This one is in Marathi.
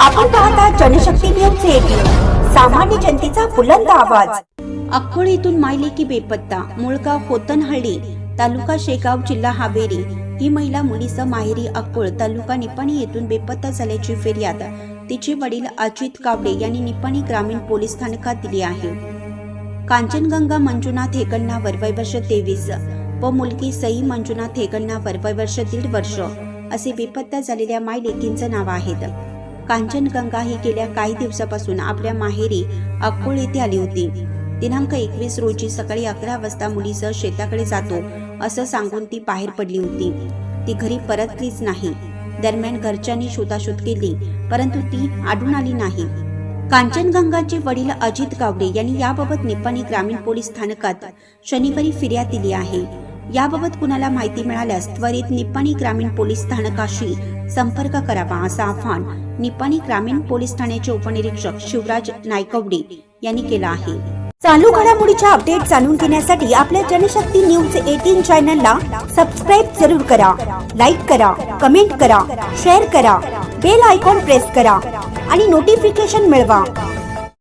आपण पाहता जनशक्ती न्यूज एटीन सामान्य जनतेचा बुलंद आवाज. अक्कोळ येथून मायलेकी बेपत्ता मुळगाव होतनहळ्ळी तालुका शेगाव जिल्हा हावेरी. ही महिला मुलीसह माहेरी अक्कोळ तालुका निपाणी येथून बेपत्ता झाल्याची फिर्याद तिचे वडील अजित कावडे यांनी निपाणी ग्रामीण पोलीस स्थानकात दिली आहे. कांचनगंगा मंजुनाथ हेगण्णावर वय वर्ष तेवीस. व मुलगी सई मंजुनाथ हेगण्णावर वय वर्ष दीड वर्ष. असे बेपत्ता झालेल्या माय लेकींचं नाव आहेत. कांचनगंगा ही गेल्या काही दिवसापासून आपल्या माहेरी अक्कोळ येथे आली होती. दिनांक एकवीस रोजी सकाळी अकरा वाजता मुलीसह शेताकडे जातो असं सांगून ती बाहेर पडली होती. ती घरी परतलीच नाही. दरम्यान घरच्यांनी शोधाशोध केली परंतु ती आढळून आली नाही. कांचनगंगाचे वडील अजित गावडे यांनी याबाबत निपाणी ग्रामीण पोलीस स्थानकात शनिवारी फिर्याद दिली आहे. याबाबत कुणाला माहिती मिळाल्यास त्वरित निपाणी ग्रामीण पोलीस स्थानकाशी संपर्क करावा असं आवाहन निपाणी ग्रामीण पोलीस ठाण्याचे उपनिरीक्षक शिवराज नायकवडे यांनी केलं आहे. चालू घडामोडीच्या अपडेट जाणून घेण्यासाठी आपल्या जनशक्ती न्यूज एटीन चॅनलला सबस्क्राईब जरूर करा लाईक करा कमेंट करा शेअर करा बेल आयकॉन प्रेस करा आणि नोटिफिकेशन मिळवा.